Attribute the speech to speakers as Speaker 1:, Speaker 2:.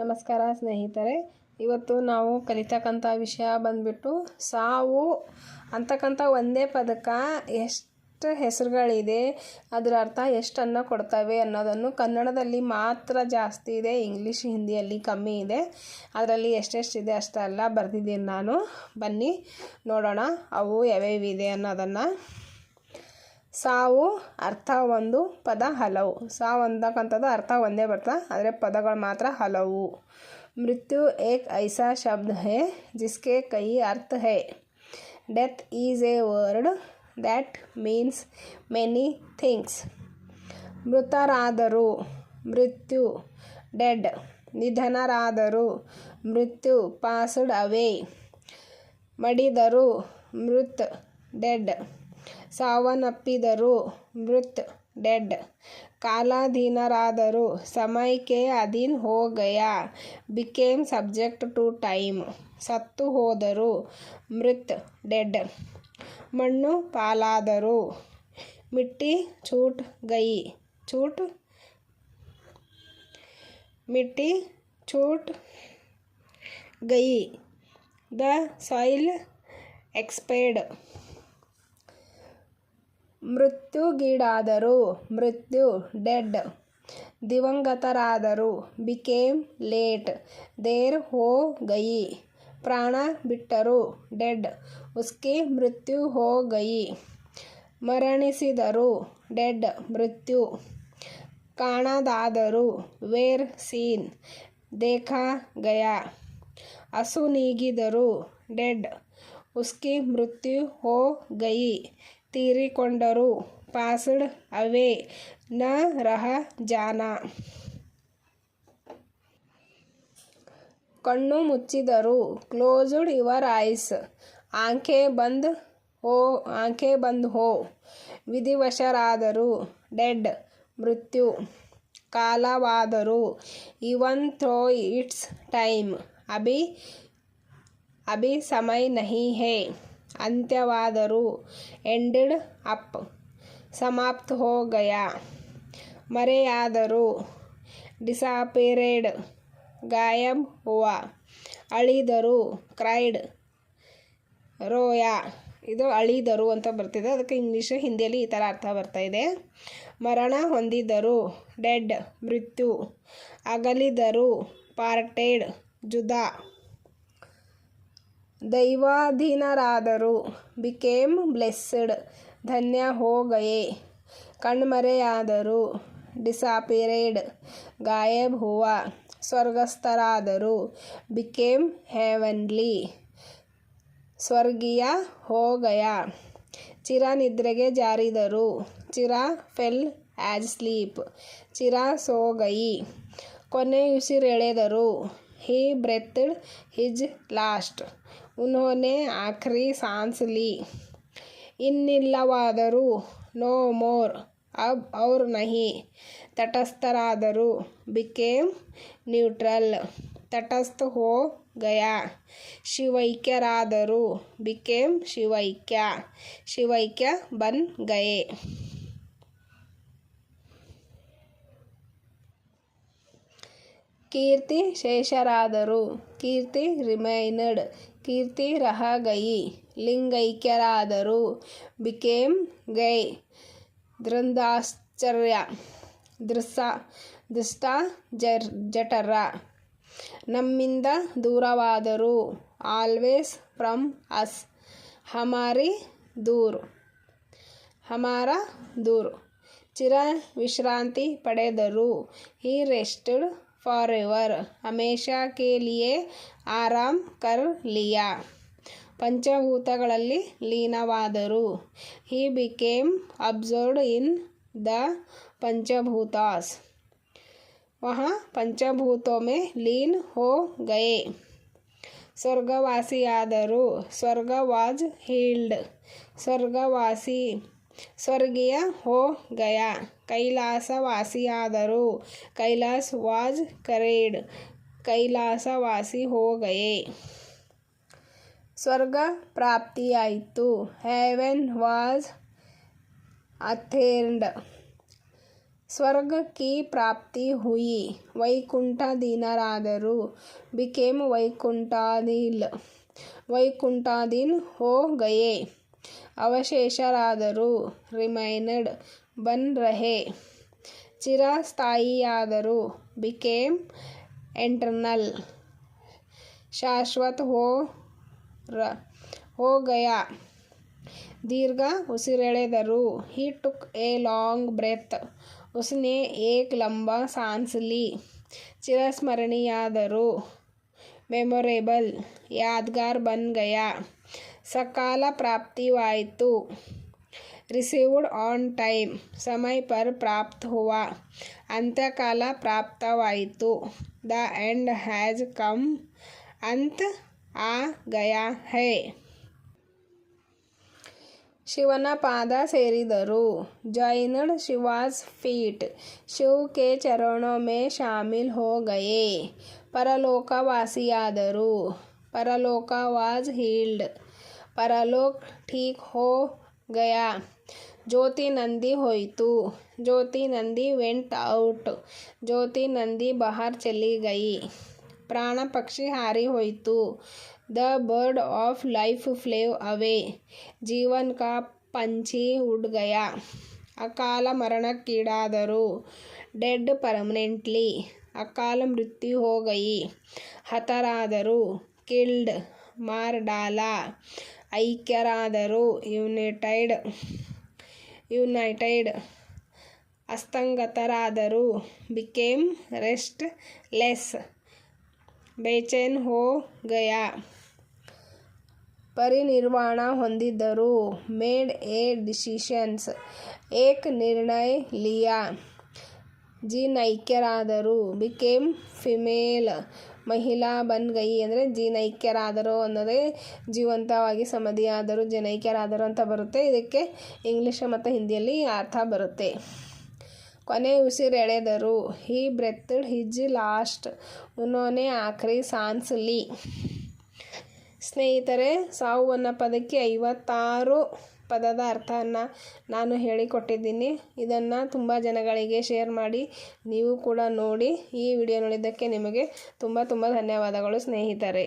Speaker 1: ನಮಸ್ಕಾರ ಸ್ನೇಹಿತರೆ, ಇವತ್ತು ನಾವು ಕಲಿತಕ್ಕಂಥ ವಿಷಯ ಬಂದ್ಬಿಟ್ಟು ಸಾವು ಅಂತಕ್ಕಂಥ ಒಂದೇ ಪದಕ್ಕೆ ಎಷ್ಟು ಹೆಸರುಗಳಿದೆ, ಅದರ ಅರ್ಥ ಎಷ್ಟನ್ನು ಕೊಡ್ತವೆ ಅನ್ನೋದನ್ನು ಕನ್ನಡದಲ್ಲಿ ಮಾತ್ರ ಜಾಸ್ತಿ ಇದೆ, ಇಂಗ್ಲೀಷ್, ಹಿಂದಿಯಲ್ಲಿ ಕಮ್ಮಿ ಇದೆ. ಅದರಲ್ಲಿ ಎಷ್ಟೆಷ್ಟಿದೆ ಅಷ್ಟೆಲ್ಲ ಬರೆದಿದ್ದೀನಿ ನಾನು. ಬನ್ನಿ ನೋಡೋಣ, ಅವು ಯಾವ್ಯಾವಿದೆ ಅನ್ನೋದನ್ನು. ಸಾವು, ಅರ್ಥ ಒಂದು, ಪದ ಹಲವು. ಸಾವು ಅಂತಕ್ಕಂಥದ್ದು ಅರ್ಥ ಒಂದೇ ಬರ್ತದೆ, ಆದರೆ ಪದಗಳು ಮಾತ್ರ ಹಲವು. ಮೃತ್ಯು ಏಕ್ ಐಸಾ ಶಬ್ದ ಹೇ, ಜಿಸ್ಕೆ ಕೈ ಅರ್ಥ ಹೇ. Death is a word that means many things. ಮೃತರಾದರು, ಮೃತ್ಯು ಡೆಡ್. ನಿಧನರಾದರು, ಮೃತ್ಯು ಪಾಸ್ಡ್ ಅವೇ. ಮಡಿದರು, ಮೃತ್ ಡೆಡ್. ಸಾವನ್ನಪ್ಪಿದರು ಮೃತ್ ಡೆಡ್. ಕಾಲಾಧೀನರಾದರು ಸಮಯಕ್ಕೆ ಅಧೀನ್ ಹೋಗಯ. Became subject to time. ಸತ್ತು ಹೋದರು ಮೃತ್ ಡೆಡ್. ಮಣ್ಣು ಪಾಲಾದರು ಮಿಟ್ಟಿ ಚೂಟ್ ಗೈ. ಚೂಟ್? ಮಿಟ್ಟಿ ಚೂಟ್ ಗೈ. The soil expired. ಮೃತ್ಯುಗೀಡಾದರು, ಮೃತ್ಯು ಡೆಡ್, ದಿವಂಗತರಾದರು ಬಿಕೇಮ್ ಲೇಟ್ ದೇರ್ ಹೋ ಗಯಿ ಪ್ರಾಣ ಬಿಟ್ಟರು ಡೆಡ್, ಉಸ್ಕಿ ಮೃತ್ಯು ಹೋ ಗಯಿ ಮರಣಿಸಿದರು ಡೆಡ್, ಮೃತ್ಯು ಕಾಣದಾದರು ವೇರ್ ಸೀನ್ ದೇಖಾ ಗಯಾ ಅಸುನೀಗಿದರು ಡೆಡ್, ಉಸ್ಕಿ ಮೃತ್ಯು ಹೋ ಗಯಿ ತೀರಿಕೊಂಡರು. ಪಾಸ್ಡ್ ಅವೇ ನ ರಹ ಜಾನ. ಕಣ್ಣು ಮುಚ್ಚಿದರು. Closed your eyes. ಆಂಕೆ ಬಂದ್ ಹೋ ಆಂಕೆ ಬಂದ್ ಹೋ. ವಿಧಿವಶರಾದರು. ಡೆಡ್, ಮೃತ್ಯು. ಕಾಲವಾದರು. Even throw it's time. Abhi ಅಭಿ ಸಮಯ ನಹಿ ಹೇ. ಅಂತ್ಯವಾದರು ಎಂಡೆಡ್ ಅಪ್, ಸಮಾಪ್ತ ಹೋ ಗಯಾ ಮರೆಯಾದರು ಡಿಸಾಪೇರೆಡ್ ಗಾಯಬ್ ಹುವ. ಅಳಿದರು ಕ್ರೈಡ್, ರೋಯಾ. ಇದು ಅಳಿದರು ಅಂತ ಬರ್ತಿದೆ. ಅದಕ್ಕೆ ಇಂಗ್ಲೀಷ್, ಹಿಂದಿಯಲ್ಲಿ ಈ ಥರ ಅರ್ಥ ಬರ್ತಾ ಇದೆ. ಮರಣ ಹೊಂದಿದರು ಡೆಡ್, ಮೃತ್ಯು. ಅಗಲಿದರು ಪಾರ್ಟೆಡ್, ಜುದಾ. ದೈವಾಧೀನರಾದರು. ಬಿಕೇಮ್ ಬ್ಲೆಸ್ಡ್ ಧನ್ಯ ಹೋಗಯೆ. ಕಣ್ಮರೆಯಾದರು. ಡಿಸಾಪಿರೇಡ್ ಗಾಯಬ್ ಹುವ. ಸ್ವರ್ಗಸ್ಥರಾದರು. ಬಿಕೇಮ್ ಹೆವನ್ಲಿ ಸ್ವರ್ಗೀಯ ಹೋಗಯ. ಚಿರ ನಿದ್ರೆಗೆ ಜಾರಿದರು. ಚಿರ ಫೆಲ್ ಆ್ಯಜ್ ಸ್ಲೀಪ್ ಚಿರ ಸೋಗಯಿ. ಕೊನೆಯುಸಿರೆಳೆದರು ಹಿ ಬ್ರೆತ್ಡ್ ಹಿಜ್ ಲಾಸ್ಟ್ उन्होंने आखिरी सांस ली ಇನ್ನಿಲ್ಲವಾದರೂ ನೋ ಮೋರ್ ಅಬ್ ಔರ್ ನಹಿ ತಟಸ್ಥರಾದರು ಬಿಕೇಮ್ ನ್ಯೂಟ್ರಲ್ ತಟಸ್ಥ ಹೋ ಗಯಾ ಶಿವೈಕ್ಯರಾದರು ಬಿಕೇಮ್ ಶಿವೈಕ್ಯ ಶಿವೈಕ್ಯ ಬನ್ ಗಯೆ ಕೀರ್ತಿ ಶೇಷರಾದರು, ಕೀರ್ತಿ ರಿಮೈನಡ್, ಕೀರ್ತಿ ಗಯಿ ಲಿಂಗೈಕ್ಯರಾದರು, ಬಿಕೇಮ್ ಗೈ ದೃಂದಾಶ್ಚರ್ಯ ದೃಸ ದೃಷ್ಟ ಜಠರ. ನಮ್ಮಿಂದ ದೂರವಾದರು, ಆಲ್ವೇಸ್ ಫ್ರಮ್ ಅಸ್, ಹಮಾರಿ ದೂರ್, ಹಮಾರ ದೂರ್. ಚಿರ ವಿಶ್ರಾಂತಿ ಪಡೆದರು ಹೀ ರೆಸ್ಟೆಡ್ ಫಾರ್ ಎವರ್ ಹಮೇಶಾ ಕೆ ಲಿಯೆ ಆರಾಮ್ ಕರ್ ಲಿಯಾ ಪಂಚಭೂತಗಳಲ್ಲಿ ಲೀನವಾದರು he became absorbed in the पंचभूतास वहाँ पंचभूतों में लीन हो गए ಸ್ವರ್ಗವಾಸಿಯಾದರು ಸ್ವರ್ಗ ವಾಜ್ ಹೀಲ್ಡ್ ಸ್ವರ್ಗವಾಸಿ ಸ್ವರ್ಗೀಯ ಹೋ ಗಯ. ಕೈಲಾಸವಾಸಿಯಾದರು. ಕೈಲಾಸ್ ವಾಜ್ ಕರೇಡ್. ಕೈಲಾಸವಾಸಿ ಹೋ ಗಯೆ. ಸ್ವರ್ಗ ಪ್ರಾಪ್ತಿಯಾಯಿತು. Heaven was attained. ಸ್ವರ್ಗ ಕಿ ಪ್ರಾಪ್ತಿ ಹುಯಿ. ವೈಕುಂಠದೀನರಾದರು ಬಿಕೇಮ್ ವೈಕುಂಠಾದಿಲ್ ವೈಕುಂಠಾದೀನ್ ಹೋ ಗಯೆ. ಅವಶೇಷರಾದರು ರಿಮೈನಡ್ ಬನ್ ರಹೆ ಚಿರಸ್ಥಾಯಿಯಾದರು ಬಿಕೇಮ್ ಎಂಟರ್ನಲ್. ಶಾಶ್ವತ್ ಹೋ ಗಯ ದೀರ್ಘ ಉಸಿರೆಳೆದರು he took a long breath. ಉಸ್ನೆ ಏಕ್ ಲಂಬ ಸಾನ್ಸ್ಲಿ. ಚಿರಸ್ಮರಣೀಯಾದರು memorable. ಯಾದ್ಗಾರ್ bun Gaya Sakala ಪ್ರಾಪ್ತಿವಾಯಿತು received on time ಸಮಯ ಪರ್ ಪ್ರಾಪ್ತ ಹುವಾ ಅಂತ್ಯಕಾಲ ಪ್ರಾಪ್ತವಾಯಿತು ದ ಎಂಡ್ ಹ್ಯಾಸ್ ಕಮ್ ಅಂತ ಆ ಗಯಾ ಹೈ ಶಿವನ ಪಾದ ಸೇರಿದರು ಜಾಯ್ನಡ್ ಶಿವಾಸ್ ಫೀಟ್ ಶಿವ್ ಕೆ ಚರಣೋ ಮೇ ಶಾಮಿಲ್ ಹೋ ಗಯೆ ಪರಲೋಕವಾಸಿಯಾದರು ಪರಲೋಕ ವಾಸ್ ಹೀಲ್ಡ್ परलोक ठीक हो गया ज्योति नंदी होइतु ज्योति नंदी वेंट आउट ज्योति नंदी बाहर चली गई प्राण पक्षी हारी होइतु the bird of life flew away जीवन का पंछी उड़ गया ಅಕಾಲ ಮರಣಕ್ಕೀಡಾದರು ಡೆಡ್ ಪರ್ಮನೆಂಟ್ಲಿ ಅಕಾಲ ಮೃತ್ಯು ಹೋಗಯಿ ಹತರಾದರು ಕಿಲ್ಡ್ ಮಾರ್ಡಾಲ ಐಕ್ಯರಾದರು. ಯುನೈಟೆಡ್ ಯುನೈಟೆಡ್ ಅಸ್ತಂಗತರಾದರು ಬಿಕೇಮ್ ರೆಸ್ಟ್ ಲೆಸ್. ಬೇಚೈನ್ ಹೋ ಗಯಾ. ಪರಿನಿರ್ವಾಣ ಹೊಂದಿದ್ದರು. Made A decisions. ಏಕ್ ನಿರ್ಣಯ ಲಿಯಾ. ಜಿನೈಕ್ಯರಾದರು ಬಿಕೇಮ್ ಫಿಮೇಲ್. ಮಹಿಳಾ ಬನ್ ಗೈ ಅಂದರೆ ಜಿನೈಕ್ಯರಾದರು ಅನ್ನೋದೇ ಜೀವಂತವಾಗಿ ಸಮಾಧಿಯಾದರು ಜಿನೈಕ್ಯರಾದರು ಅಂತ ಬರುತ್ತೆ. ಇದಕ್ಕೆ ಇಂಗ್ಲೀಷ್ ಮತ್ತು ಹಿಂದಿಯಲ್ಲಿ ಅರ್ಥ ಬರುತ್ತೆ. ಕೊನೆ ಉಸಿರೆಳೆದರು ಹಿ ಬ್ರೆತ್ತಡ್ ಹಿಜ್ ಲಾಸ್ಟ್. ಉನ್ನೋನೆ ಆಖ್ರಿ ಸಾನ್ಸ್ ಲಿ. ಸ್ನೇಹಿತರೆ ಸಾವು ಅನ್ನೋ ಪದಕ್ಕೆ ಐವತ್ತಾರು ಪದದ ಅರ್ಥವನ್ನು ನಾನು ಹೇಳಿಕೊಟ್ಟಿದ್ದೀನಿ. ಇದನ್ನು ತುಂಬ ಜನಗಳಿಗೆ ಶೇರ್ ಮಾಡಿ, ನೀವು ಕೂಡ ನೋಡಿ ಈ ವಿಡಿಯೋ ನೋಡಿದ್ದಕ್ಕೆ ನಿಮಗೆ ತುಂಬ ತುಂಬ ಧನ್ಯವಾದಗಳು ಸ್ನೇಹಿತರೆ.